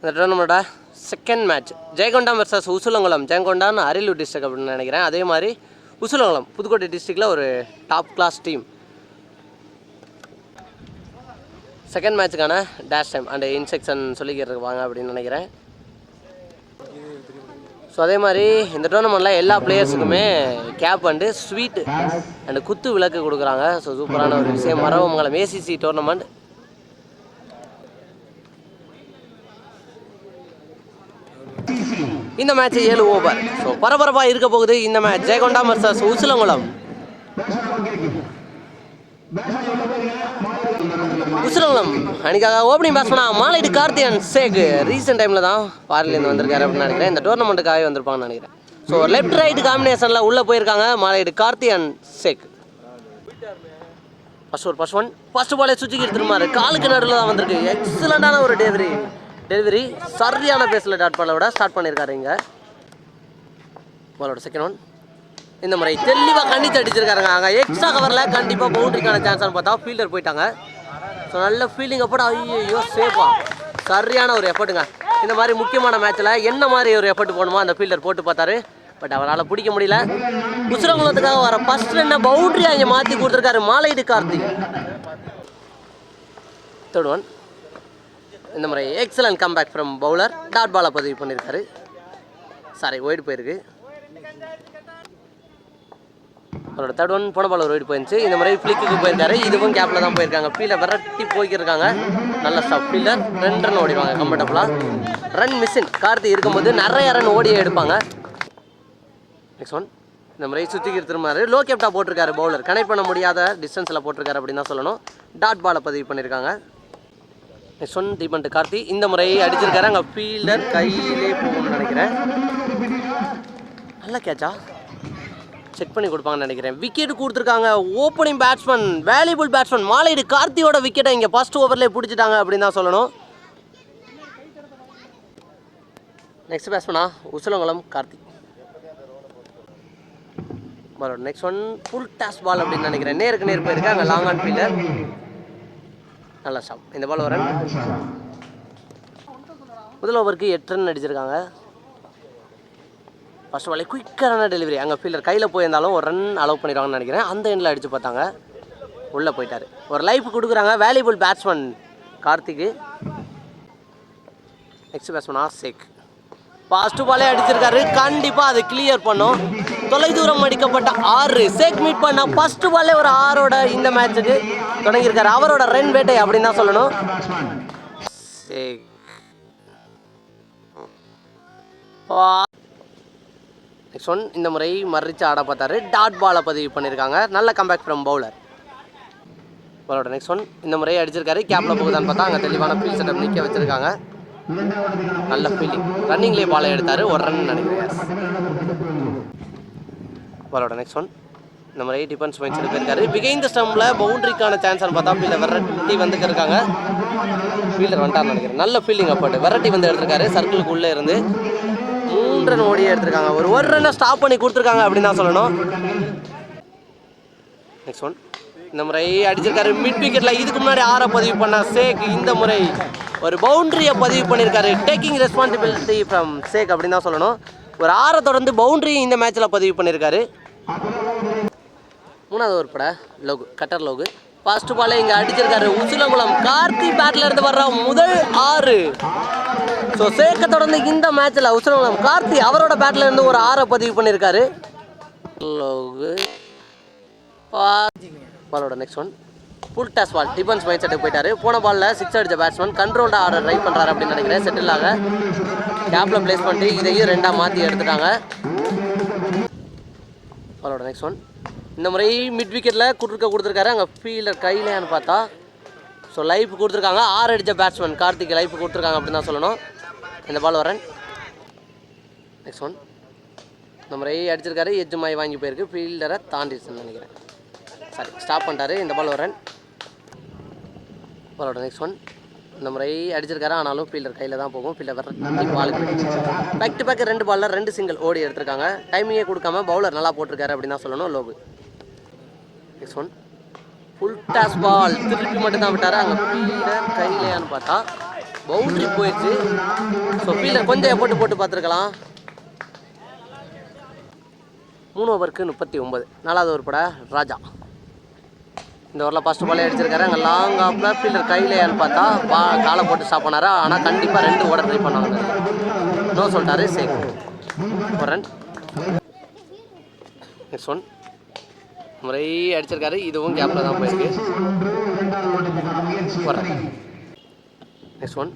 இந்த டோர்னமெண்ட்டோட second match Jayankondam versus Usilankulam. ஜெயங்கொண்டான்னு Ariyalur district அப்படின்னு நினைக்கிறேன். அதே மாதிரி உசுலங்குளம் புதுக்கோட்டை டிஸ்ட்ரிக்டில் ஒரு டாப் கிளாஸ் டீம் செகண்ட் மேட்ச்சுக்கான டேஷ் டைம் அண்ட் இன்செக்ஷன் சொல்லிக்கிறதுக்கு வாங்க அப்படின்னு நினைக்கிறேன். ஸோ அதே மாதிரி இந்த டோர்னமெண்ட்டில் எல்லா பிளேயர்ஸுக்குமே கேப் அண்டு ஸ்வீட்டு அண்டு குத்து விளக்கு கொடுக்குறாங்க. ஸோ சூப்பரான ஒரு விஷயம். மரவமங்கலம் ஏசிசி டோர்னமெண்ட் இந்த மேட்ச் ஏழு ஓவர் ஸோ பரபரப்பாக இருக்க போகுது இந்த மேட்ச் ஜெயகொண்டா வர்சஸ் உசிலங்குளம். உசிலங்குளம் அன்னைக்காக ஓப்பனிங் பேட்ஸ்மனா மாலைடு கார்த்தியன் சேக். ரீசெண்ட் டைமில் தான் ஃபாரின்லேருந்து வந்திருக்காரு அப்படின்னு நினைக்கிறேன். இந்த டோர்னமெண்ட்டுக்காகவே வந்திருப்பாங்கன்னு நினைக்கிறேன். ஸோ லெஃப்ட் ரைட் காம்பினேஷனில் உள்ளே போயிருக்காங்க மாலைடு கார்த்தியன் சேக். ஃபர்ஸ்ட் ஒரு ஃபர்ஸ்ட் ஒன் ஃபர்ஸ்ட் பாலே சுற்றிக்கிட்டு திரும்பாரு காலுக்கு நடுவில் தான் வந்திருக்கு. எக்ஸலண்ட்டான ஒரு டெலிவரி டெலிவரி சரியான பேஸில் டாட் பண்ண விட ஸ்டார்ட் பண்ணியிருக்காரு இங்கே. பாலோட செகண்ட் ஒன் இந்த முறை தெளிவாக கண்டித்து அடிச்சிருக்காருங்க. அங்கே எக்ஸ்ட்ரா கவரில் கண்டிப்பாக பவுண்டரிக்கான சான்ஸ்னு பார்த்தா ஃபீல்டர் போயிட்டாங்க. ஸோ நல்ல ஃபீலிங் போட ஐயோ சேஃபா சரியான ஒரு எஃபர்ட்டுங்க இந்த மாதிரி முக்கியமான மேட்ச்சில் என்ன மாதிரி ஒரு எஃபர்ட் போகணுமோ அந்த ஃபீல்டர் போட்டு பார்த்தாரு. பட் அவரால் பிடிக்க முடியல. உசுரங்குளத்துக்காக வர ஃபர்ஸ்ட் என்ன பவுண்டரியாக இங்கே மாற்றி கொடுத்துருக்காரு மாலையீடு கார்த்திக். தேர்ட் ஒன் இந்த முறை excellent comeback from bowler dot பாலை பதிவு பண்ணியிருக்காரு. சாரி ஒயிட் போயிருக்கு. அவரோட தேர்ட் ஒன் போன பால் ஒரு ஒயிட் போயிருந்துச்சு. இந்த முறை ஃப்ளிக்கு போயிருக்காரு. இதுவும் கேப்பில் தான் போயிருக்காங்க. ஃபீல்டை விரட்டி போய்க்கிருக்காங்க. நல்ல ஸ்டாப் ஃபீல்டர் ரெண்டு ரன் ஓடிடுவாங்க கம்ஃபர்டபுளாக ரன் மிஷின் கார்த்தி இருக்கும்போது நிறைய ரன் ஓடியே எடுப்பாங்க. நெக்ஸ்ட் ஒன் இந்த முறை சுற்றிக்கிட்டு திரும்பாரு லோ கேப்டா போட்டிருக்காரு பவுலர் கனெக்ட் பண்ண முடியாத டிஸ்டன்ஸில் போட்டிருக்காரு அப்படின்னு தான் சொல்லணும். டாட் பாலை பதிவு பண்ணியிருக்காங்க. நெக்ஸ்ட் ஒன் தீபன்ட்டு கார்த்தி இந்த முறையை அடிச்சிருக்காரு. அங்கே ஃபீல்டர் கையிலே போகணும்னு நினைக்கிறேன். நல்ல கேட்சா செக் பண்ணி கொடுப்பாங்கன்னு நினைக்கிறேன். விக்கெட் கொடுத்துருக்காங்க. ஓப்பனிங் பேட்ஸ்மேன் வேல்யூபிள் பேட்ஸ்மேன் மாலைடு கார்த்தியோட விக்கெட்டை இங்கே ஃபர்ஸ்ட் ஓவர்லேயே பிடிச்சிட்டாங்க அப்படின்னு தான் சொல்லணும். நெக்ஸ்ட் பேட்ஸ்மேனா உசலங்குளம் கார்த்திக் பாலோட next one full toss ball அப்படின்னு நினைக்கிறேன். நேருக்கு நேர் போயிருக்காங்க. லாங் ஆன் ஃபீல்டர் நல்ல ஸ்டாப் இந்த பால் ஒரு ரன் முதல் ஓவருக்கு எட்டு ரன் அடிச்சிருக்காங்க. ஃபர்ஸ்ட் பாலே குயிக்கான டெலிவரி அங்கே ஃபீல்டர் கையில் போயிருந்தாலும் ஒரு ரன் அலோவ் பண்ணிடுவாங்கன்னு நினைக்கிறேன். அந்த எண்டில் அடித்து பார்த்தாங்க. உள்ளே போயிட்டார். ஒரு லைஃப் கொடுக்குறாங்க. வேல்யூபிள் பேட்ஸ்மேன் கார்த்திக்கு. நெக்ஸ்ட் பேட்ஸ்மேனா சேக் ஃபர்ஸ்ட் பாலே அடிச்சிருக்காரு. கண்டிப்பாக அதை கிளியர் பண்ணும். தொலைதூரம் அடிக்கப்பட்ட ஆறு. சேக் மீட் பண்ண ஃபர்ஸ்ட் பாலே ஒரு ஆறோட இந்த மேட்ச்சுக்கு தொடங்கியிருக்காரு. அவரோட ரன் வேட்டை அப்படின்னு தான் சொல்லணும். சேக் நெக்ஸ்ட் ஒன் இந்த முறை மறிச்சு ஆட பார்த்தாரு. டாட் பாலை பதிவு பண்ணியிருக்காங்க. நல்ல கம்பேக் ஃப்ரம் பவுலர் பாலோட நெக்ஸ்ட் ஒன் இந்த முறை அடிச்சிருக்காரு. கேப்பில் போகுதான்னு பார்த்தா அங்கே தெளிவான ஃபீல் செட்டப் நிற்க வச்சிருக்காங்க. நல்ல ஃபீல்டிங் ரன்னிங்லேயே பாலை எடுத்தார் ஒரு ரன் நினைக்கிறேன். பாலோட நெக்ஸ்ட் ஒன் இந்த மாதிரி டிஃபென்ஸ் மைண்ட் செட் போயிருக்காரு பிகைந்த ஸ்டம்பில் பவுண்டரிக்கான சான்ஸ்னு பார்த்தா ஃபீல்டர் வெரைட்டி வந்துட்டு இருக்காங்க. ஃபீல்டர் வந்துட்டார்னு நினைக்கிறேன். நல்ல ஃபீல்டிங் அப்போட்டு வெரைட்டி வந்து எடுத்திருக்காரு. சர்க்கிளுக்கு உள்ளே இருந்து மூன்று ரன் ஓடியே எடுத்திருக்காங்க. ஒரு ஒரு ரன்னை ஸ்டாப் பண்ணி கொடுத்துருக்காங்க அப்படின்னு தான் சொல்லணும். நெக்ஸ்ட் ஒன் இந்த முறை அடிச்சிருக்காரு. மிட் விக்கெட்டில் இதுக்கு முன்னாடி ஆற பதிவு பண்ண சேக் இந்த முறை ஒரு பவுண்டரியை பதிவு பண்ணியிருக்காரு. டேக்கிங் ரெஸ்பான்சிபிலிட்டி ஃப்ரம் சேக் அப்படின்னு தான் சொல்லணும். ஒரு ஆறை தொடர்ந்து பவுண்டரியும் இந்த மேட்ச்சில் பதிவு பண்ணியிருக்காரு. மூணாவது ஒரு பட. லோகு கட்டர் லோகு. ஃபர்ஸ்ட் பாலே இங்கே அடிச்சிருக்காரு உசிலங்குளம். கார்த்தி பேட்ல இருந்து வர்ற முதல் ஆறு. ஸோ சேக்க தொடர்ந்து இந்த மேட்ச்சில் உசிலங்குளம் கார்த்தி அவரோட பேட்ல இருந்து ஒரு ஆறை பதிவு பண்ணியிருக்காரு. லோகு. பாலோட next one full toss ball defence mind செட்டுக்கு போயிட்டாரு. போன பாலில் சிக்ஸ் அடிச்ச பேட்ஸ்மேன் கண்ட்ரோல்டாக ஆர்டர் ட்ரை பண்ணுறாரு அப்படின்னு நினைக்கிறேன். செட்டில் ஆக. கேப்பில் ப்ளேஸ் பண்ணிட்டு இதையும் ரெண்டாக மாற்றி எடுத்துட்டாங்க. பாலோட நெக்ஸ்ட் ஒன் இந்த முறை மிட் விக்கெட்டில் கொடுத்துருக்க கொடுத்துருக்காரு. அங்கே ஃபீல்டர் கையிலேன்னு பார்த்தா ஸோ லைஃப் கொடுத்துருக்காங்க. ஆறு அடித்த பேட்ஸ்மேன் கார்த்திக் லைஃப் கொடுத்துருக்காங்க அப்படின்னு தான் சொல்லணும். இந்த பால் வரேன். நெக்ஸ்ட் ஒன் இந்த முறை அடிச்சிருக்காரு. எஜ்ஜு மாய் வாங்கி போயிருக்கு. ஃபீல்டரை தாண்டிடுச்சுன்னு நினைக்கிறேன். சாரி ஸ்டாப் பண்ணிட்டாரு. இந்த பால் வரேன். பாலோட நெக்ஸ்ட் ஒன் இந்த முறை அடிச்சிருக்காரு. ஆனாலும் ஃபீல்டர் கையில் தான் போகும். ஃபீல்டர் வர பாலுக்கு பேக் டு பேக் ரெண்டு பாலில் ரெண்டு சிங்கிள் ஓடி எடுத்திருக்காங்க. டைமிங்கே கொடுக்காம பவுலர் நல்லா போட்டிருக்காரு அப்படின்னு தான் சொல்லணும். Lobe next one full toss ball திருப்பி மட்டும் தான் விட்டாரு. அங்கே ஃபீல்டர் கையிலையான்னு பார்த்தா பவுண்டரி போயிடுச்சு. ஸோ ஃபீல்டர் கொஞ்சம் எஃபோர்ட் போட்டு பார்த்துருக்கலாம். மூணு ஓவருக்கு முப்பத்தி ஒன்பது. நாலாவது ஒரு பட ராஜா. இந்த ஓவரில் ஃபஸ்ட்டு பாலே அடிச்சிருக்காரு. அங்கே லாங் ஆஃபில் ஃபீல்டர் கையிலேயான்னு பார்த்தா பா காலை போட்டு ஸ்டாப் பண்ணாரா ஆனால் கண்டிப்பாக ரெண்டு ஓட ட்ரை பண்ணாங்க நோ சொல்லிட்டாரு சேக் ஒரு ரன் நெக்ஸ்ட் ஒன் முறை அடிச்சிருக்காரு. இதுவும் கேப்பில் தான் போயிருக்கு. ஒரு ரன் நெக்ஸ்ட் ஒன்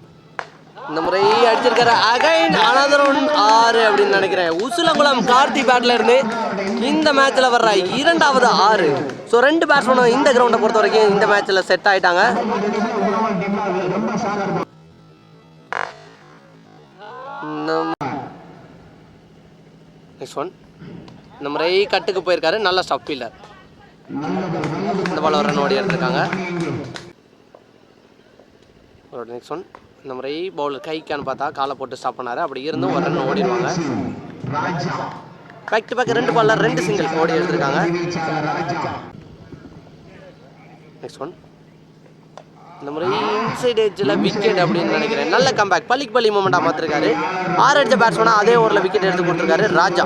இந்த முறை அடிச்சிருக்காரு அகைன். அனதர் ஒன் ஆறு அப்படின்னு நினைக்கிறேன். உசுலகுளம் கார்த்தி பேட்ல இருந்து இந்த மேட்ச்ல வர்ற இரண்டாவது ஆறு. ஸோ ரெண்டு பேட்ஸ்மேனும் இந்த கிரவுண்டை பொறுத்த வரைக்கும் இந்த மேட்ச்சில் செட் ஆயிட்டாங்க. நெக்ஸ்ட் ஒன் இந்த முறை கட்டுக்கு போயிருக்காரு. நல்ல ஸ்டப் ஃபீல்டர் இந்த பால் ஒரு ரன் ஓடி எடுத்திருக்காங்க. நெக்ஸ்ட் ஒன் இந்த முறை பவுலர் கைக்கான்னு பார்த்தா காலை போட்டு ஸ்டாப் பண்ணார். அப்படி இருந்தும் ஒரு ரன் ஓடிடுவாங்க. பேக் டு பேக் ரெண்டு பால்ல ரெண்டு சிங்கிள் ஓடி எடுத்திருக்காங்க. நெக்ஸ்ட் ஒன் இந்த முறை இன்சைட் எட்ஜில் விக்கெட் அப்படின்னு நினைக்கிறேன். நல்ல கம்பேக் பள்ளிக்கு பள்ளி மூமெண்ட்டாக பார்த்துருக்காரு. ஆறு அடிச்ச பேட்ஸ்மேனாக அதே ஓவரில் விக்கெட் எடுத்து கொடுத்துருக்காரு ராஜா.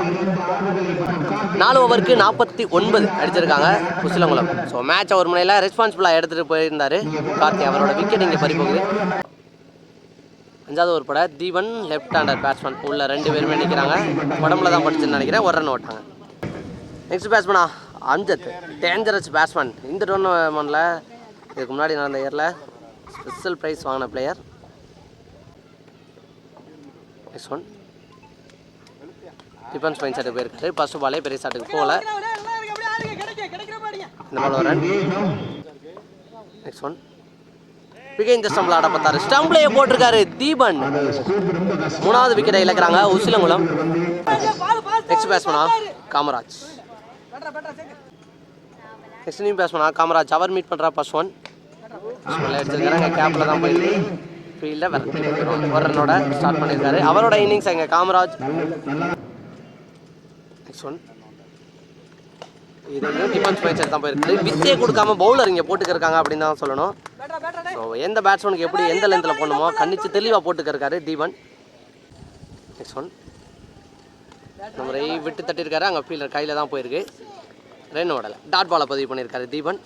நாலு ஓவருக்கு நாற்பத்தி ஒன்பது அடிச்சிருக்காங்க குசிலங்குளம். ஸோ மேட்ச் ஒரு முனையில் ரெஸ்பான்சிபிளாக எடுத்துகிட்டு போயிருந்தாரு கார்த்தி. அவரோட விக்கெட் இங்கே பறி போகுது அஞ்சாவது ஒரு பட தீவன் லெஃப்ட் ஹேண்டர் பேட்ஸ்மேன் உள்ள ரெண்டு பேருமே நிற்கிறாங்க உடம்புல தான் படிச்சுன்னு நினைக்கிறேன். ஒரு ரன் ஓட்டாங்க நெக்ஸ்ட் பேட்ஸ்மேனா அம்ஜத் டேஞ்சரஸ் பேட்ஸ்மேன் இந்த டோர்னமெண்ட்டில் இதுக்கு முன்னாடி நடந்த இயரில் ஸ்பெஷல் ப்ரைஸ் வாங்கின player next one defence mind செட்டுக்கு போயிருக்காரு. ஃபர்ஸ்ட் பாலே பெரிய ஷாட்டுக்கு போகல. இந்த பால் ஒரு ரன் நெக்ஸ்ட் ஒன் விகை இந்த ஸ்டம்பில் ஆட பார்த்தாரு. ஸ்டம்ப்லேயே போட்டிருக்காரு தீபன். மூணாவது விக்கெட்டை இழக்கிறாங்க. உசிலங்குளம். நெக்ஸ்ட் பேட்ஸ்மனா காமராஜ். நெக்ஸ்ட் நியூ பேட்ஸ்மனா காமராஜ் அவர் மீட் பண்ணுறா ஃபர்ஸ்ட் ஒன் எடுத்துருக்காரு கேப்பில் தான் போயிட்டு ஃபீல்டை விரட்டி ஒரு ரன்னோட ஸ்டார்ட் பண்ணியிருக்காரு. அவரோட இன்னிங்ஸ் எங்கள் காமராஜ். நெக்ஸ்ட் ஒன் இது வந்து டிஃபென்ஸ் மேட்ச் தான் போயிருக்கு. வித்தே கொடுக்காம பவுலர் இங்கே போட்டுக்கிருக்காங்க அப்படின்னு தான் சொல்லணும். ஸோ எந்த பேட்ஸ்மேனுக்கு எப்படி எந்த லென்த்தில் போடணுமோ கணிச்சு தெளிவாக போட்டுக்கிருக்காரு தீபன் நெக்ஸ்ட் ஒன் இந்த முறை விட்டு தட்டியிருக்காரு அங்கே ஃபீல்டர் கையில் தான் போயிருக்கு. ரன் ஓடலை டாட் பாலை பதிவு பண்ணியிருக்காரு தீபன்.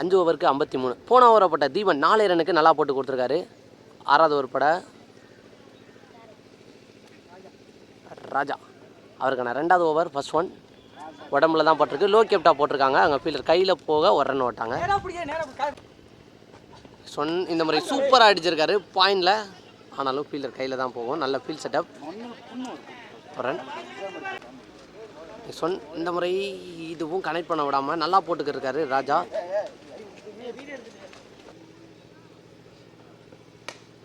அஞ்சு ஓவருக்கு ஐம்பத்தி மூணு. போன ஓவரை போட்ட தீபன் நாலே ரனுக்கு நல்லா போட்டு கொடுத்துருக்காரு. ஆறாவது ஓவர் பட ராஜா. அவருக்கான ரெண்டாவது ஓவர் ஃபர்ஸ்ட் ஒன் உடம்புல தான் போட்டிருக்கு. லோ கேப்டா போட்டிருக்காங்க. அங்கே ஃபீல்டர் கையில் போக ஒரு ரன் ஓட்டாங்க. சொன் இந்த முறை சூப்பராக அடிச்சிருக்காரு. பாயிண்டில் ஆனாலும் ஃபீல்டர் கையில் தான் போகும். நல்ல ஃபீல் செட்டப் ரன் சொன் இந்த முறை இதுவும் கனெக்ட் பண்ண விடாமல் நல்லா போட்டுக்கிருக்காரு ராஜா.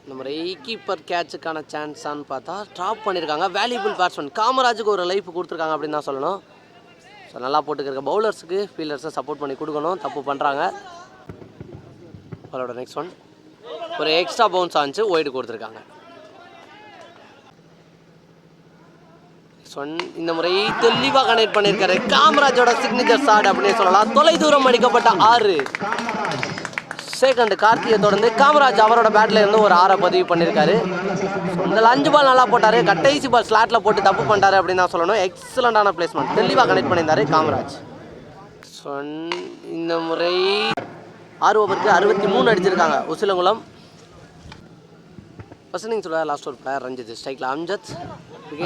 இந்த முறை கீப்பர் கேட்சுக்கான சான்ஸான்னு பார்த்தா ட்ராப் பண்ணியிருக்காங்க வேல்யூபிள் பேட்ஸ்மேன் காமராஜுக்கு ஒரு லைஃப் கொடுத்துருக்காங்க அப்படின்னு தான் சொல்லணும். ஸோ நல்லா போட்டுக்கிருக்க பவுலர்ஸுக்கு ஃபீல்டர்ஸை சப்போர்ட் பண்ணி கொடுக்கணும். தப்பு பண்ணுறாங்க அவரோட நெக்ஸ்ட் ஒன் ஒரு எக்ஸ்ட்ரா பவுன்ஸ் ஆச்சு ஒயிட் கொடுத்துருக்காங்க. சொன் இந்த முறை தெளிவாக கனெக்ட் பண்ணியிருக்காரு. காமராஜோட சிக்னேச்சர் ஷாட் அப்படின்னு சொல்லலாம். தொலை தூரம் அடிக்கப்பட்ட ஆறு. செகண்ட் கார்த்தியை தொடர்ந்து காமராஜ் அவரோட பேட்டில் இருந்து ஒரு ஆறை பதிவு பண்ணியிருக்காரு. இந்த அஞ்சு பால் நல்லா போட்டார். கடைசி பால் ஸ்லாட்டில் போட்டு தப்பு பண்ணிட்டாரு அப்படின்னு தான் சொல்லணும். எக்ஸலண்டான பிளேஸ்மெண்ட் தெளிவாக கனெக்ட் பண்ணியிருந்தாரு காமராஜ். சொன் இந்த முறை ஆறு ஓவருக்கு அறுபத்தி மூணு அடிச்சிருக்காங்க. உசிலங்குளம் ஃபஸ்ட் இன்னிங் சொல்ல லாஸ்ட் ஒரு பிளேயர் ரஞ்சித் ஸ்ட்ரைக்கில் அம்ஜத்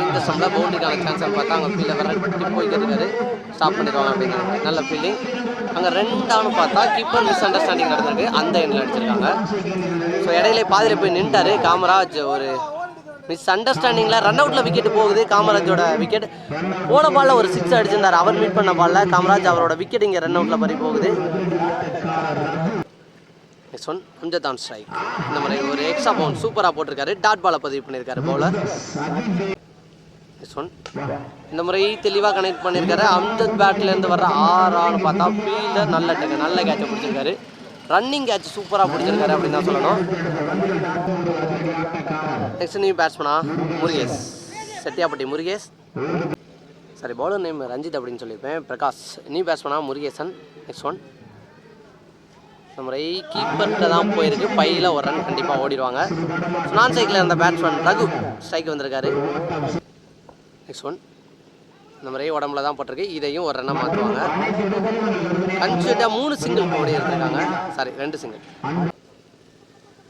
இந்த சம்பள பவுண்டரிக்கான சான்ஸ் பார்த்தா அங்கே ஃபீல்டை விரட்டி போய்ட்டு இருக்காரு. ஸ்டாப் பண்ணிடுவாங்க அப்படின்னு நல்ல ஃபீல்டிங் அங்கே ரெண்டானு பார்த்தா கீப்பர் மிஸ் அண்டர்ஸ்டாண்டிங் நடந்திருக்கு. அந்த எண்ணில் அடிச்சிருக்காங்க. ஸோ இடையில பாதியில் போய் நின்ட்டாரு. காமராஜ் ஒரு மிஸ் அண்டர்ஸ்டாண்டிங்கில் ரன் அவுட்டில் விக்கெட் போகுது. காமராஜோட விக்கெட் போன பாலில் ஒரு சிக்ஸ் அடிச்சிருந்தார். அவர் மீட் பண்ண பாலில் காமராஜ் அவரோட விக்கெட் இங்கே ரன் அவுட்டில் பறி போகுது. நெக்ஸ்ட் ஒன் அம்ஜதான் ஸ்ட்ரைக் இந்த மாதிரி ஒரு எக்ஸ்ட்ரா பவுன் சூப்பராக போட்டிருக்காரு. டாட் பாலை பதிவு பண்ணியிருக்காரு பவுலர் நெக்ஸ்ட் ஒன் இந்த முறை தெளிவாக கனெக்ட் பண்ணியிருக்காரு. அம்ஜத் பேட்லேருந்து வர்ற ஆறான்னு பார்த்தா ஃபீல்டர் நல்ல டெக்க நல்ல கேட்சை பிடிச்சிருக்காரு. ரன்னிங் கேட்ச் சூப்பராக பிடிச்சிருக்காரு அப்படின்னு தான் சொல்லணும். நெக்ஸ்ட் நீ பேட்ஸ்மனா Murugesh. Chettiyapatti Murugesh. Sorry bowler name Ranjith அப்படின்னு சொல்லியிருப்பேன். பிரகாஷ். நீ பேட்ஸ்மனா முருகேசன். நெக்ஸ்ட் ஒன் இந்த முறை கீப்பர்கிட்ட தான் போயிருக்கு. பையில் ஒரு ரன் கண்டிப்பாக ஓடிடுவாங்க. நான் சைக்கிளில் இருந்த பேட்ஸ்மேன் ரகு ஸ்ட்ரைக் வந்திருக்காரு. நெக்ஸ்ட் ஒன் இந்த முறை உடம்புல தான் போட்டிருக்கு. இதையும் ஒரு ரன்னாக மாற்றுவாங்க கன்சியூட்டாக மூணு சிங்கிள் ஓடி இருந்திருக்காங்க சாரி ரெண்டு சிங்கிள்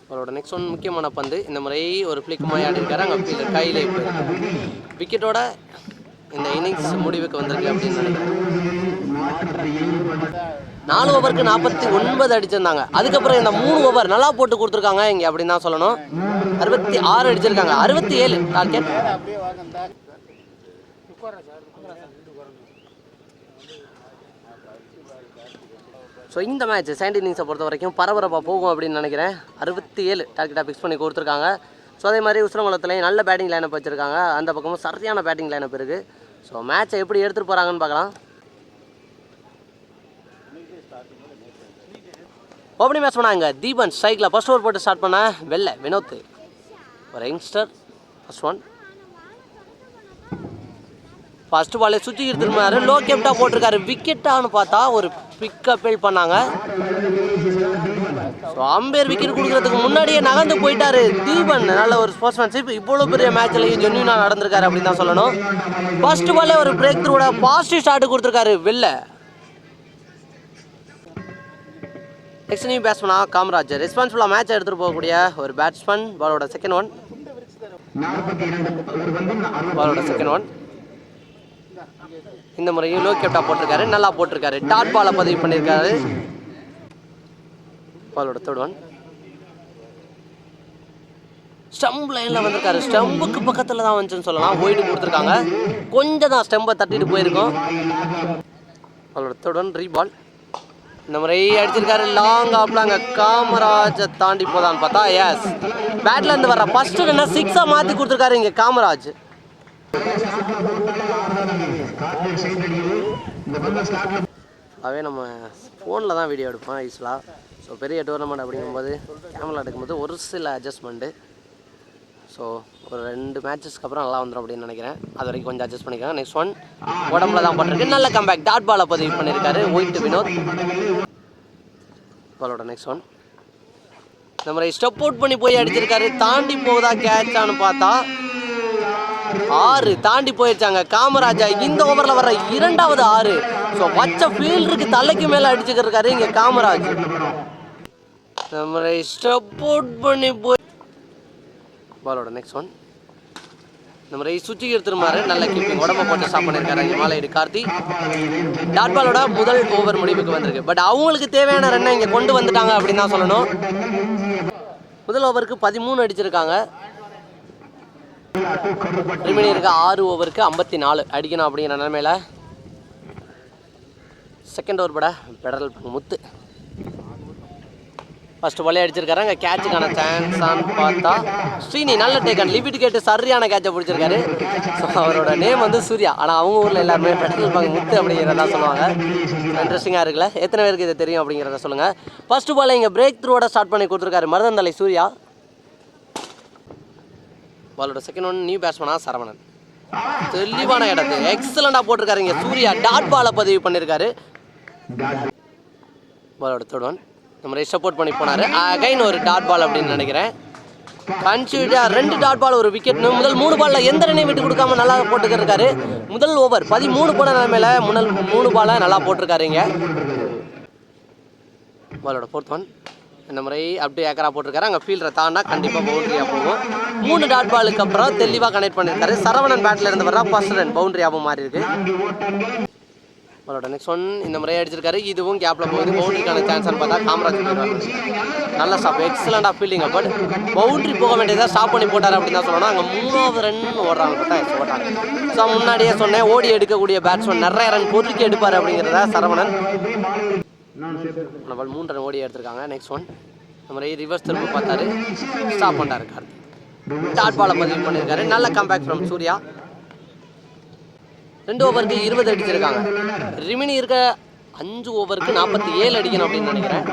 அவரோட நெக்ஸ்ட் ஒன் முக்கியமான பந்து. இந்த முறை ஒரு ஃப்ளிக் மாதிரி ஆடி அங்கே ஃபீல்டர் கையிலே போயிருக்கு. விக்கெட்டோட இந்த இன்னிங்ஸ் முடிவுக்கு வந்திருக்கு அப்படின்னு நினைக்கிறேன். நாலு ஓவருக்கு நாற்பத்தி ஒன்பது அடிச்சிருந்தாங்க. அதுக்கப்புறம் இந்த மூணு ஓவர் நல்லா போட்டு கொடுத்துருக்காங்க இங்கே அப்படின்னு தான் சொல்லணும். அறுபத்தி ஆறு அடிச்சிருக்காங்க. அறுபத்தி ஏழு. டார்கெட் ஸோ இந்த மேட்ச் செகண்ட் இன்னிங்ஸை பொறுத்த வரைக்கும் பரபரப்பாக போகும் அப்படின்னு நினைக்கிறேன். அறுபத்தி ஏழு டார்கெட்டாக ஃபிக்ஸ் பண்ணி கொடுத்துருக்காங்க. ஸோ அதே மாதிரி உசிரங்குளத்துலேயும் நல்ல பேட்டிங் லைனப் வச்சுருக்காங்க. அந்த பக்கமும் சரியான பேட்டிங் லைனப் இருக்குது ஸோ மேட்சை எப்படி எடுத்துகிட்டு போகிறாங்கன்னு பார்க்கலாம். ஓப்பனிங் மேட்ச் பண்ணாங்க. தீபன் ஸ்ட்ரைக்கில் ஃபர்ஸ்ட் ஓவர் போட்டு ஸ்டார்ட் பண்ண வெள்ளை வினோத் ஒரு யங்ஸ்டர் ஃபர்ஸ்ட் ஒன் ஃபர்ஸ்ட் பாலே சுற்றி திரும்பினாரு லோ கேப்டாக போட்டிருக்காரு. விக்கெட்டான்னு பார்த்தா ஒரு பிக்கப் பண்ணாங்க. ஸோ அம்பேர் விக்கெட் கொடுக்கறதுக்கு முன்னாடியே நகர்ந்து போயிட்டாரு தீபன். நல்ல ஒரு ஸ்போர்ட்ஸ்மேன்ஷிப் இவ்வளோ பெரிய மேட்ச்லையும் ஜென்யூனாக நடந்திருக்காரு அப்படின்னு தான் சொல்லணும். ஃபர்ஸ்ட் பாலே ஒரு பிரேக் த்ரூட பாசிட்டிவ் ஸ்டார்ட் கொடுத்துருக்காரு வெளில நெக்ஸ்ட் நியூ பேட்ஸ்மனா காமராஜர். ரெஸ்பான்சிபிளாக மேட்ச் எடுத்துகிட்டு போகக்கூடிய ஒரு பேட்ஸ்மேன் பாலோட செகண்ட் ஒன் பாலோட செகண்ட் ஒன் இந்த முறையும் லோ கேப்டா போட்டிருக்காரு. நல்லா போட்டிருக்காரு. டாட் பாலை பதிவு பண்ணியிருக்காரு. பாலோட தேர்ட் ஒன் ஸ்டம்ப் லைனில் வந்திருக்காரு. ஸ்டம்புக்கு பக்கத்தில் தான் வந்துச்சுன்னு சொல்லலாம். ஒயிட்டு கொடுத்துருக்காங்க. கொஞ்சம் தான் ஸ்டம்பை தட்டிட்டு போயிருக்கோம். அவரோட தேர்ட் ஒன் ரீபால் இந்த முறை அடிச்சிருக்காரு. லாங் ஆப்லாங்க காமராஜை தாண்டி போதான்னு பார்த்தா எஸ் பேட்ல இருந்து வர்ற ஃபர்ஸ்ட் என்ன? சிக்ஸாக மாற்றி கொடுத்துருக்காரு இங்கே காமராஜ். அதே நம்ம ஃபோனில் தான் வீடியோ எடுப்போம் யூஸ்வலாக ஸோ பெரிய டோர்னமெண்ட் அப்படிங்கும்போது கேமரா எடுக்கும்போது ஒரு சில அட்ஜஸ்ட்மெண்ட்டு ஸோ ஒரு ரெண்டு மேட்சஸ்க்கு அப்புறம் நல்லா வந்துடும் அப்படின்னு நினைக்கிறேன். அது வரைக்கும் கொஞ்சம் அட்ஜஸ்ட் பண்ணிக்கலாம் நெக்ஸ்ட் ஒன் உடம்புல தான் பண்ணிருக்கு நல்ல கம்பேக் டாட் பாலை பதிவு பண்ணியிருக்காரு ஒயிட் வினோத் பாலோட நெக்ஸ்ட் ஒன் இந்த மாதிரி ஸ்டெப் அவுட் பண்ணி போய் அடிச்சிருக்காரு. தாண்டி போகுதா கேட்சான்னு பார்த்தா ஆறு தாண்டி போயிருச்சாங்க. காமராஜா இந்த ஓவரில் வர்ற இரண்டாவது ஆறு. ஸோ வச்ச ஃபீல்டருக்கு தலைக்கு மேலே அடிச்சுக்கிருக்காரு இங்கே காமராஜ். இந்த மாதிரி ஸ்டெப் அவுட் பண்ணி போய் பாலோட நெக்ஸ்ட் ஒன் இந்த மாதிரி சுற்றி திரும்பாரு நல்ல கீப்பிங் உடம்ப போட்டு ஸ்டாப் பண்ணியிருக்காரு மாலையீடு கார்த்தி. டாட் பாலோட முதல் ஓவர் முடிவுக்கு வந்திருக்கு. பட் அவங்களுக்கு தேவையான ரன்னை இங்கே கொண்டு வந்துட்டாங்க அப்படின்னு தான் சொல்லணும். முதல் ஓவருக்கு பதிமூணு அடிச்சிருக்காங்க. ரிமைனி இருக்க ஆறு ஓவருக்கு ஐம்பத்தி நாலு. அடிக்கணும் அப்படிங்கிற நிலமையில செகண்ட் ஓவர் பட பெடரல் முத்து. ஃபஸ்ட்டு வலையை அடிச்சிருக்காரு. அங்கே கேட்சுக்கான சான்ஸான்னு பார்த்தா ஸ்ரீனி நல்ல டேக்கன் லிமிட் கேட்டு சரியான கேட்சை பிடிச்சிருக்காரு. ஸோ அவரோட நேம் வந்து சூர்யா. ஆனால் அவங்க ஊரில் எல்லாருமே பெட்ரோல் பங்க் முத்து அப்படிங்கிறதா சொல்லுவாங்க. இன்ட்ரெஸ்டிங்காக இருக்குல்ல. எத்தனை பேருக்கு இது தெரியும் அப்படிங்கிறத சொல்லுங்கள் ஃபர்ஸ்ட் பால் இங்கே பிரேக் த்ரூவோட ஸ்டார்ட் பண்ணி கொடுத்துருக்காரு மருதந்தலை சூர்யா. பாலோட செகண்ட் ஒன் நியூ பேட்ஸ்மனா சரவணன். தெளிவான இடத்து. எக்ஸலண்டாக போட்டிருக்காரு இங்கே சூர்யா. டாட் பாலை பதிவு பண்ணியிருக்காரு பாலோட தேர்ட் ஒன் இந்த மாதிரி சப்போர்ட் பண்ணி போனார். அகைன் ஒரு டாட் பால் அப்படின்னு நினைக்கிறேன். கன்சியூட்டாக ரெண்டு டாட் பால் ஒரு விக்கெட்னு முதல் மூணு பாலில் எந்த ரன்னையும் விட்டு கொடுக்காம நல்லா போட்டுக்கிருக்காரு முதல் ஓவர் பதிமூணு போன நிலமையில முதல் மூணு பாலை நல்லா போட்டிருக்காரு இங்கே. பாலோட ஃபோர்த் ஒன் இந்த முறை அப்படியே ஏக்கரா போட்டிருக்காரு. அங்கே ஃபீல்டரை தாண்டா கண்டிப்பாக பவுண்டரியாக போகும். மூணு டாட் பாலுக்கு அப்புறம் தெளிவாக கனெக்ட் பண்ணியிருக்காரு. சரவணன் பேட்டில் இருந்து வர்றா. ஃபர்ஸ்ட் ரன் பவுண்டரியாகவும் மாறி இருக்கு அவரோட நெக்ஸ்ட் ஒன் இந்த முறையை அடிச்சிருக்காரு. இதுவும் கேப்பில் போகுது. பவுண்டரிக்கான சான்ஸ்னு பார்த்தா காமராஜ் நல்ல stop off fielding but boundary போக வேண்டியதாக ஸ்டாப் பண்ணி போட்டார் அப்படின்னு தான் சொல்லணும். அங்கே மூணாவது ரன் ஓடுறாங்க பார்த்தா எஸ் ஓட்டாங்க ஸோ முன்னாடியே சொன்னேன் ஓடி எடுக்கக்கூடிய பேட்ஸ்மேன் நிறைய ரன் பொறுக்கி எடுப்பார் அப்படிங்கிறத சரவணன். நம்ம மூணு ரன் ஓடி எடுத்திருக்காங்க. நெக்ஸ்ட் ஒன் இந்த மாதிரி ரிவர்ஸ் திரும்ப பார்த்தாரு. ஸ்டாப் பண்ணிட்டாரு கார்த்தி டாட் பாலை பதிவு பண்ணியிருக்காரு. நல்ல கம்பேக் ஃப்ரம் சூர்யா. ரெண்டு ஓவருக்கு இருபது அடிச்சிருக்காங்க. ரிமினி இருக்க அஞ்சு ஓவருக்கு நாற்பத்தி ஏழு அடிக்கணும் அப்படின்னு நினைக்கிறேன்.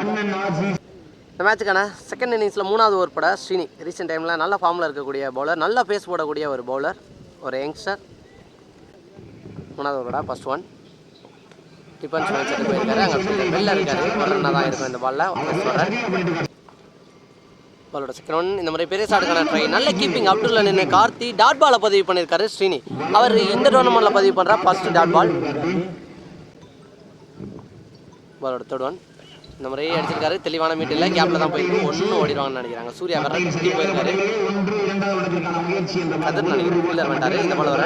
இந்த மேட்சுக்கான செகண்ட் இன்னிங்ஸில் மூணாவது ஓவர் பட ஸ்ரீனி ரீசெண்ட் டைமில் நல்ல ஃபார்மில் இருக்கக்கூடிய பவுலர் நல்ல பேஸ் போடக்கூடிய ஒரு பவுலர் ஒரு யங்ஸ்டர் மூணாவது ஓவரடா ஃபஸ்ட் ஒன் டிஃபன்ஸ் மேட்ச் போயிருக்காரு அங்கே வெளில இருக்காரு தான் இருக்கும் இந்த பாலில் சொல்கிறேன் பாலோட செகண்ட் ஒன் இந்த மாதிரி பெரிய சாடுக்கான ட்ரை நல்ல கீப்பிங் அப்துல்ல நின்று கார்த்தி டாட் பாலை பதிவு பண்ணியிருக்காரு ஸ்ரீனி. அவர் இந்த டோர்னமெண்ட்டில் பதிவு பண்ணுற ஃபர்ஸ்ட் டாட் பால் பாலோட தேர்ட் ஒன் இந்த மாதிரி அடிச்சிருக்காரு. தெளிவான மீட்டில் கேப்பில் தான் போயிருக்கு. ஒன்று ஓடிடுவாங்கன்னு நினைக்கிறாங்க. சூர்யா வர சுற்றி போயிருக்காரு. கதிர் நினைக்கிறேன் ஃபீல்டர் வேண்டாரு இந்த பால் வர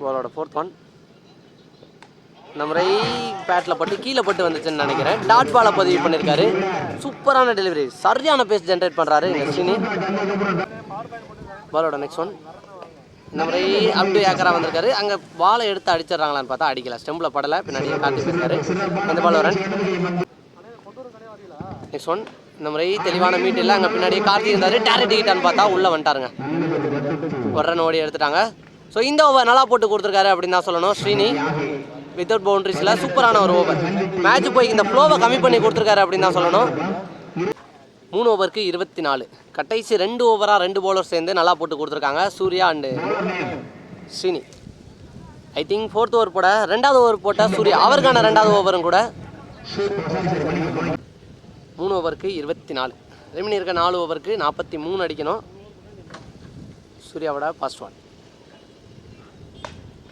பாலோட ஃபோர்த் ஒன் இந்த ரை பேட்டில் பட்டு கீழே பட்டு வந்துச்சுன்னு நினைக்கிறேன். டாட் பாலை பதிவு பண்ணியிருக்காரு சூப்பரான டெலிவரி சரியான பேஸ் ஜென்ரேட் பண்ணுறாரு எங்கள் பாலோட நெக்ஸ்ட் ஒன் இந்த முறை அப்டு ஏக்கரா வந்திருக்காரு. அங்கே பாலை எடுத்து அடிச்சிடுறாங்களான்னு பார்த்தா அடிக்கல. ஸ்டெம்பில் படலை பின்னாடி காட்டி போயிருக்காரு. அந்த பால் வரன் நெக்ஸ்ட் ஒன் இந்த முறை தெளிவான மீட் இல்லை. அங்கே பின்னாடி கார்த்தி இருந்தார். டேரக்ட் கிட்டான்னு பார்த்தா உள்ளே வந்துட்டாருங்க. ஒரு ரன் ஓடி எடுத்துட்டாங்க. ஸோ இந்த ஓவர் நல்லா போட்டு கொடுத்துருக்காரு அப்படின்னு தான் சொல்லணும். ஸ்ரீனி. வித்தவுட் பவுண்டரிஸில் சூப்பரான ஒரு ஓவர் மேட்ச் போய் இந்த ஃப்ளோவை கம்மி பண்ணி கொடுத்துருக்காரு அப்படின்னு தான் சொல்லணும். மூணு ஓவருக்கு இருபத்தி நாலு. கடைசி ரெண்டு ஓவராக ரெண்டு பவுலர் சேர்ந்து நல்லா போட்டு கொடுத்துருக்காங்க. Surya and Srini. I think fourth over போட ரெண்டாவது ஓவர் போட்டால் சூர்யா. அவருக்கான ரெண்டாவது ஓவரும் கூட. மூணு ஓவருக்கு இருபத்தி நாலு. ரெமினி இருக்க நாலு ஓவருக்கு நாற்பத்தி மூணு அடிக்கணும். சூர்யாவோட ஃபர்ஸ்ட் ஒன்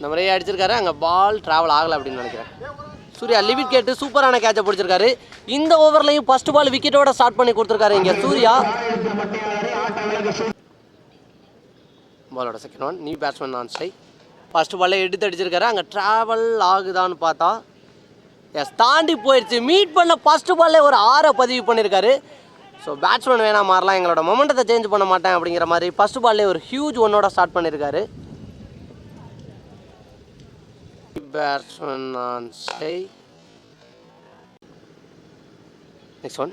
இந்த மாதிரியே அடிச்சிருக்காரு. அங்கே பால் ட்ராவல் ஆகலை அப்படின்னு நினைக்கிறேன். சூர்யா லிமிட் கேட்டு சூப்பரான கேட்சை பிடிச்சிருக்காரு. இந்த ஓவர்லையும் ஃபர்ஸ்ட் பால் விக்கெட்டோட ஸ்டார்ட் பண்ணி கொடுத்துருக்காரு இங்கே சூர்யா. பாலோட செகண்ட் ஒன் நியூ பேட்ஸ்மேன் நான் ஸ்ட்ரைக் ஃபர்ஸ்ட் பால்லே எடுத்து அடிச்சிருக்காரு. அங்கே ட்ராவல் ஆகுதான்னு பார்த்தா எஸ் தாண்டி போயிடுச்சு மீட் பண்ண ஃபர்ஸ்ட் பால்லே ஒரு ஆறை பதிவு பண்ணியிருக்காரு ஸோ பேட்ஸ்மேன் வேணாம் மாறலாம். எங்களோட மொமெண்டத்தை சேஞ்ச் பண்ண மாட்டேன் அப்படிங்கிற மாதிரி ஃபர்ஸ்ட் பால்லே ஒரு ஹியூஜ் ஒன்னோட ஸ்டார்ட் பண்ணியிருக்காரு batsman on strike next one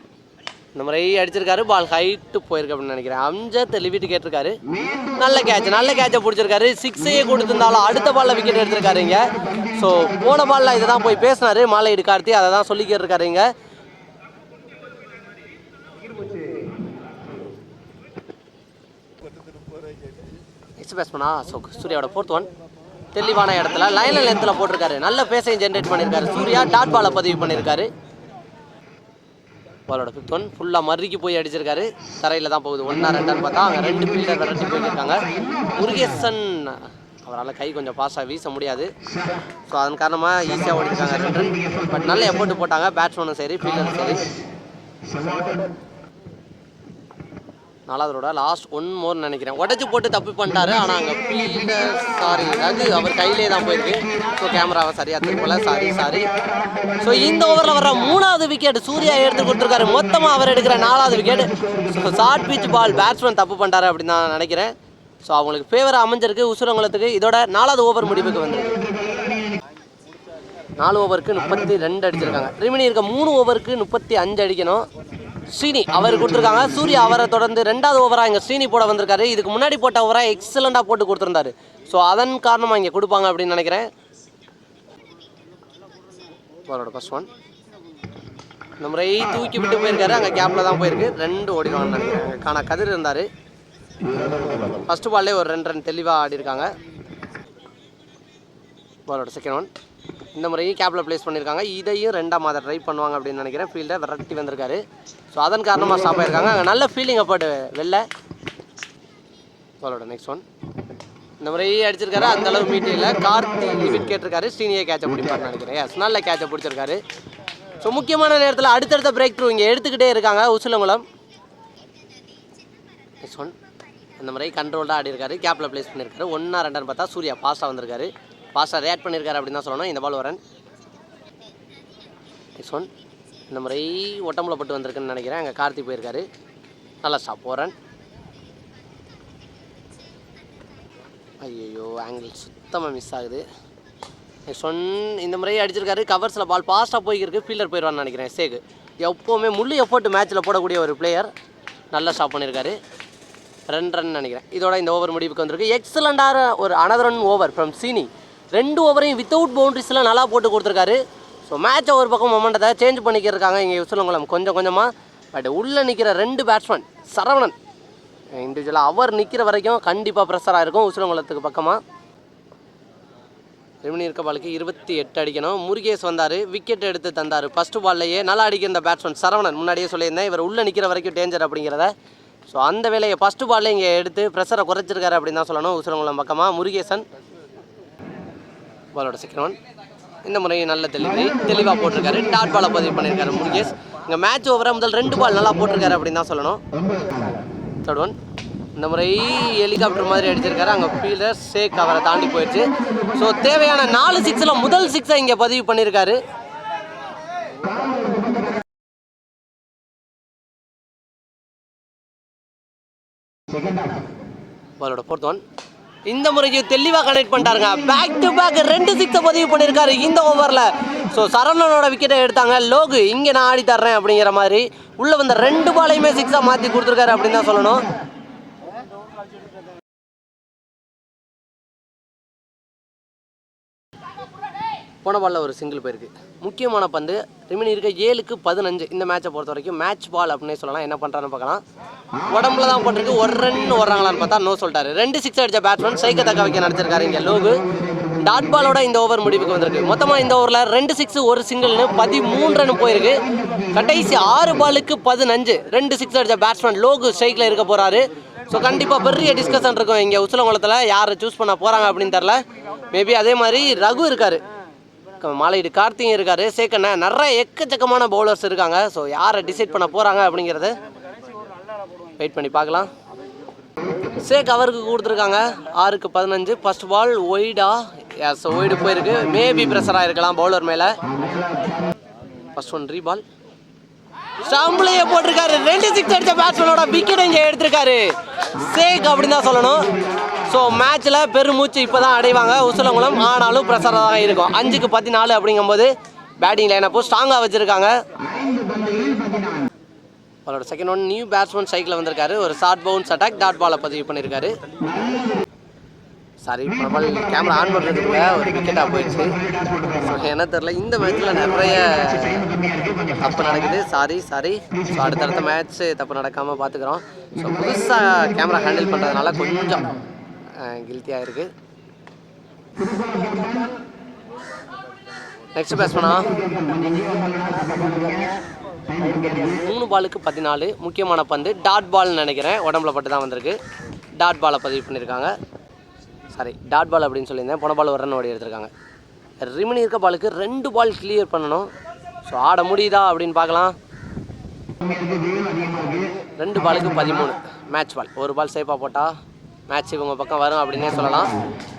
இந்த மாதிரி அடிச்சிருக்காரு. பால் ஹைட்டு போயிருக்கு அப்படின்னு நினைக்கிறேன். அம்ஜத் லிவிட்டு கேட்டிருக்காரு. நல்ல கேட்ச் நல்ல கேட்சை பிடிச்சிருக்காரு. சிக்ஸையே கொடுத்துருந்தாலும் அடுத்த பால்ல விக்கெட் எடுத்திருக்காருங்க ஸோ போன பால்ல இதை தான் போய் பேசினாரு. மாலையீடு கார்த்தி அதை தான் சொல்லிக்கிட்டு இருக்காரு நெக்ஸ்ட் பேட்ஸ்மனா ஸோ சூர்யாவோட ஃபோர்த் ஒன் தெளிவான இடத்துல லைனில் லென்த்தில் போட்டிருக்காரு. நல்ல பேசையும் ஜென்ரேட் பண்ணியிருக்காரு சூர்யா டாட் பாலை பதிவு பண்ணியிருக்காரு பாலோட ஃபிஃப்த் ஒன் ஃபுல்லாக மறுக்கி போய் அடிச்சிருக்காரு. தரையில் தான் போகுது. ஒன்றா ரெண்டான்னு பார்த்தா அங்கே ரெண்டு ஃபீல்டர் விரட்டி போயிருக்காங்க முருகேசன் அவரால் கை கொஞ்சம் ஃபாஸ்ட்டாக வீச முடியாது. ஸோ அதன் காரணமாக ஈஸியாக ஓடிருக்காங்க ரெண்டு. பட் நல்ல எஃபோர்ட் போட்டாங்க. பேட்ஸ்மேனும் சரி ஃபீல்டரும் சரி நாலாவதோட லாஸ்ட் ஒன் மோர் நினைக்கிறேன். உடச்சி போட்டு தப்பு பண்ணிட்டாரு ஆனால் அங்கே ஃபீல்டர் சாரி அதாவது அவர் கையிலே தான் போயிருக்கு. ஸோ கேமராவை சரியாக திரும்பல சாரி சாரி ஸோ இந்த ஓவரில் வர மூணாவது விக்கெட் சூர்யா எடுத்து கொடுத்துருக்காரு. மொத்தமாக அவர் எடுக்கிற நாலாவது wicket so short pitch ball batsman தப்பு பண்ணிட்டாரு அப்படின்னு நான் நினைக்கிறேன். ஸோ அவங்களுக்கு ஃபேவராக அமைஞ்சிருக்கு உசுரங்குளத்துக்கு இதோட நாலாவது ஓவர் முடிவுக்கு வந்து. நாலு ஓவருக்கு முப்பத்தி ரெண்டு அடிச்சிருக்காங்க. ரிமினி இருக்க மூணு ஓவருக்கு முப்பத்தி அஞ்சு அடிக்கணும். ஸ்ரீனி அவர் கொடுத்துருக்காங்க. சூர்யா அவரை தொடர்ந்து ரெண்டாவது ஓவராக இங்கே ஸ்ரீனி போட வந்திருக்காரு. இதுக்கு முன்னாடி போட்ட ஓவராக எக்ஸலண்ட்டாக போட்டு கொடுத்துருந்தாரு. ஸோ அதன் காரணமாக இங்கே கொடுப்பாங்க அப்படின்னு நினைக்கிறேன். அவரோட ஃபர்ஸ்ட் ஒன் இந்த முறை தூக்கி விட்டு போயிருக்காரு. அங்கே கேப்பில் தான் போயிருக்கு. ரெண்டு ஓடிடுவாங்கன்னு நினைக்கிறேன் காணா கதிர் இருந்தார். ஃபஸ்ட்டு பால்லே ஒரு ரெண்டு ரன் தெளிவாக ஆடிருக்காங்க பாலோட செகண்ட் ஒன் இந்த முறையும் கேப்பில் ப்ளேஸ் பண்ணியிருக்காங்க இதையும் ரெண்டாம் மாதம் ட்ரை பண்ணுவாங்க அப்படின்னு நினைக்கிறேன். ஃபீல்டை விரட்டி வந்திருக்காரு. ஸோ அதன் காரணமாக ஸ்டாப் ஆயிருக்காங்க. அங்கே நல்ல ஃபீலிங் அப்பாடு வெளில. பாலோட நெக்ஸ்ட் ஒன் இந்த முறையே அடிச்சிருக்காரு. அந்த அளவு மீட் இல்லை. கார்த்தி விட் கேட்டிருக்காரு. ஸ்ரீனியை கேட்சை பிடிப்பாருன்னு நினைக்கிறேன். எஸ் நல்ல கேட்சை பிடிச்சிருக்காரு. ஸோ முக்கியமான நேரத்தில் அடுத்தடுத்த பிரேக் த்ரூ இங்கே எடுத்துக்கிட்டே இருக்காங்க. உசிலங்குளம். நெக்ஸ்ட் ஒன் இந்த முறை கண்ட்ரோல்டாக ஆடி இருக்காரு கேப்பில் ப்ளேஸ் பண்ணியிருக்காரு ஒன்றா ரெண்டான்னு பார்த்தா சூர்யா பாஸ்டாக வந்திருக்காரு. பாஸ்டாக ரியாக்ட் பண்ணியிருக்காரு அப்படின்னு தான் சொல்லணும். இந்த பால் வரேன். நெக்ஸ்ட் ஒன் இந்த முறை ஒட்டம்புல பட்டு வந்திருக்குன்னு நினைக்கிறேன். அங்கே கார்த்தி போயிருக்காரு. நல்லா ஸ்டாப் போகிறேன் ஐயோ ஆங்கிள் சுத்தமாக மிஸ் ஆகுது. நெக்ஸ்ட் ஒன் இந்த முறை அடிச்சிருக்காரு. கவர்ஸில் பால் ஃபாஸ்ட்டாக போய்க்கிருக்கு. ஃபீல்டர் போயிடுவான்னு நினைக்கிறேன். சேகு எப்போவுமே முள்ளு எஃபோர்ட் மேட்ச்சில் போடக்கூடிய ஒரு பிளேயர் நல்லா ஸ்டாப் பண்ணியிருக்காரு ரெண்டு ரன் நினைக்கிறேன். இதோட இந்த ஓவர் முடிவுக்கு வந்திருக்கு. எக்ஸலண்டான ஒரு அனதர் ரன் ஓவர் ஃப்ரம் சீனி ரெண்டு ஓவரையும் வித்தவுட் பவுண்ட்ரிஸ்லாம் நல்லா போட்டு கொடுத்துருக்காரு. ஸோ மேட்சை ஒரு பக்கம் மொமெண்டத்தை சேஞ்ச் பண்ணிக்கிருக்காங்க இங்கே விசுலங்குளம் கொஞ்சம் கொஞ்சமாக பட் உள்ளே நிற்கிற ரெண்டு பேட்ஸ்மேன் சரவணன். இண்டிவிஜுவலாக அவர் நிற்கிற வரைக்கும் கண்டிப்பாக ப்ரெஷராக இருக்கும் உசுலங்குளத்துக்கு பக்கமாக ரிமினி இருக்க பாலுக்கு இருபத்தி எட்டு அடிக்கணும். முருகேஷ் வந்தார் விக்கெட் எடுத்து தந்தார். ஃபஸ்ட்டு பால்லையே நல்லா அடிக்கிற இந்த பேட்ஸ்மேன் சரவணன். முன்னாடியே சொல்லியிருந்தேன் இவர் உள்ளே நிற்கிற வரைக்கும் டேஞ்சர் அப்படிங்கிறத. ஸோ அந்த வேலையை ஃபஸ்ட்டு பால்ல இங்கே எடுத்து ப்ரெஷரை குறைச்சிருக்காரு அப்படின்னு தான் சொல்லணும் உசுரங்குளம் பக்கமாக முருகேசன் பாலோட செகண்ட் ஒன் இந்த முறை நல்ல தெளிவு தெளிவாக போட்டிருக்காரு. டாட் பாலை பதிவு பண்ணியிருக்காரு முருகேஷ். இங்கே மேட்ச் ஓவரை முதல் ரெண்டு பால் நல்லா போட்டிருக்காரு அப்படின்னு தான் சொல்லணும். தேர்ட் ஒன் இந்த முறை ஹெலிகாப்டர் மாதிரி அடிச்சிருக்காரு. அங்கே ஃபீல்டர் ஷேக் அவரை தாண்டி போயிடுச்சு. ஸோ தேவையான நாலு சிக்ஸில் முதல் சிக்ஸை இங்கே பதிவு பண்ணியிருக்காரு. பாலோட ஃபோர்த் ஒன் இந்த முறைக்கு தெளிவாக கனெக்ட் பண்ணிட்டாருங்க. பேக் டு பேக் ரெண்டு சிக்ஸை பதிவு பண்ணியிருக்காரு இந்த ஓவரில் ஸோ சரவணனோட விக்கெட்டை எடுத்தாங்க. லோகு இங்கே நான் ஆடி தர்றேன் அப்படிங்கிற மாதிரி. உள்ளே வந்த ரெண்டு பாலையுமே சிக்ஸாக மாற்றி கொடுத்துருக்காரு அப்படின்னு தான் சொல்லணும். போன பாலில் ஒரு சிங்கிள் போயிருக்கு. முக்கியமான பந்து ரிமினி இருக்க ஏழுக்கு பதினஞ்சு. இந்த மேட்சை பொறுத்த வரைக்கும் மேட்ச் பால் அப்படின்னே சொல்லலாம். என்ன பண்ணுறான்னு பார்க்கலாம். உடம்புல தான் போட்டிருக்கு. ஒரு ரன் ஓடுறாங்களான்னு பார்த்தா நோ சொல்லிட்டாரு. ரெண்டு சிக்ஸ் அடிச்ச பேட்ஸ்மேன் சைக்க தக்க வைக்க நடிச்சிருக்காரு இங்கே லோகு. டாட் பாலோட இந்த ஓவர் முடிவுக்கு வந்திருக்கு. மொத்தமாக இந்த ஓவரில் ரெண்டு சிக்ஸ் ஒரு சிங்கிள்னு பதிமூணு ரன் போயிருக்கு. கடைசி ஆறு பாலுக்கு பதினஞ்சு. ரெண்டு சிக்ஸ் அடிச்ச பேட்ஸ்மேன் லோகு ஸ்ட்ரைக்கில் இருக்க போகிறாரு ஸோ கண்டிப்பாக பெரிய டிஸ்கஷன் இருக்கும் இங்கே உசிலங்குளத்தில் யாரை சூஸ் பண்ண போகிறாங்க அப்படின்னு தெரில மேபி அதே மாதிரி ரகு இருக்காரு. மாலையீடு கார்த்திகை இருக்காரு. சேக்கண்ண நிறைய எக்கச்சக்கமான பவுலர்ஸ் இருக்காங்க. ஸோ யாரை டிசைட் பண்ண போகிறாங்க அப்படிங்கிறது வெயிட் பண்ணி பார்க்கலாம். சேக் அவருக்கு கொடுத்துருக்காங்க. ஆறுக்கு பதினஞ்சு. ஃபர்ஸ்ட் பால் ஒய்டா. எஸ் ஒய்டு போயிருக்கு. மேபி ப்ரெஷராக இருக்கலாம் பவுலர் மேலே. ஃபர்ஸ்ட் ஒன் ரீபால் ஸ்டாம்பிளையே போட்டிருக்காரு. ரெண்டு சிக்ஸ் அடித்த பேட்ஸ்மேனோட விக்கெட் இங்கே எடுத்திருக்காரு. சேக் அப்படின்னு தான் சொல்லணும். ஸோ மேட்ச்சில் பெருமூச்சு இப்போ தான் அடைவாங்க. உசுலங்குளம் ஆனாலும் ப்ரெஷராக தான் இருக்கும். அஞ்சுக்கு பதினாலு அப்படிங்கும்போது பேட்டிங் லைனப்போ ஸ்ட்ராங்காக வச்சுருக்காங்க. அவரோட second one new batsman cycle வந்திருக்காரு. ஒரு ஷார்ட் பவுன்ஸ் அட்டாக் டாட் பாலை பதிவு பண்ணியிருக்காரு சாரி பால் கேமரா ஆன் பண்ணுறதுக்குள்ள ஒரு விக்கெட்டாக போயிடுச்சு. ஸோ என்ன தெரில இந்த மேட்ச்சில் நிறைய தப்பு நடக்குது. சாரி சாரி ஸோ அடுத்தடுத்த மேட்ச் தப்பு நடக்காமல் பார்த்துக்குறோம் ஸோ புதுசாக கேமரா ஹேண்டில் பண்ணுறதுனால கொஞ்சம் கில்ட்டியாக இருக்குது நெக்ஸ்ட் பேட்ஸ்மனா மூணு பாலுக்கு பதினாலு. முக்கியமான பந்து டாட் பால்னு நினைக்கிறேன். உடம்புல பட்டு தான் வந்திருக்கு. டாட் பாலை பதிவு பண்ணியிருக்காங்க சாரி டாட் பால் அப்படின்னு சொல்லியிருந்தேன். போன பால் ஒரு ரன் ஓடி எடுத்திருக்காங்க. ரிமினி இருக்க பாலுக்கு ரெண்டு பால் கிளியர் பண்ணணும். ஸோ ஆட முடியுதா அப்படின்னு பார்க்கலாம். ரெண்டு பாலுக்கு பதிமூணு. மேட்ச் பால் ஒரு பால் சேஃபாக போட்டால் மேட்ச் இவங்க பக்கம் வரும் அப்படின்னே சொல்லலாம்.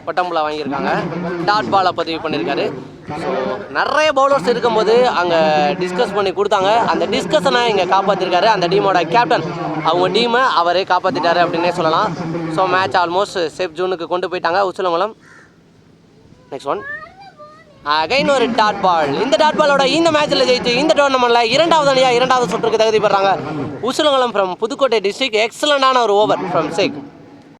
பட்டம்புலா வாங்கியிருக்காங்க. டாட் பாலை பதிவு பண்ணியிருக்காரு. ஸோ நிறைய பவுலர்ஸ் இருக்கும்போது அங்கே டிஸ்கஸ் பண்ணி கொடுத்தாங்க. அந்த டிஸ்கஷனை இங்கே காப்பாற்றிருக்காரு அந்த டீமோட கேப்டன் அவங்க டீமை அவரே காப்பாற்றிட்டாரு அப்படின்னே சொல்லலாம். ஸோ மேட்ச் ஆல்மோஸ்ட் சேஃப் ஜூனுக்கு கொண்டு போயிட்டாங்க. உச்சலங்குளம். நெக்ஸ்ட் ஒன் அகைன் ஒரு டாட் பால் இந்த டாட் பாலோட இந்த மேட்ச்சில் ஜெயிச்சு இந்த டோர்னமெண்ட்டில் இரண்டாவது அணியாக இரண்டாவது சுற்றுக்கு தகுதி பெறாங்க. உசுலங்குளம் ஃப்ரம் புதுக்கோட்டை டிஸ்ட்ரிக்ட் எக்ஸலண்டான ஒரு ஓவர் ஃப்ரம் சேக்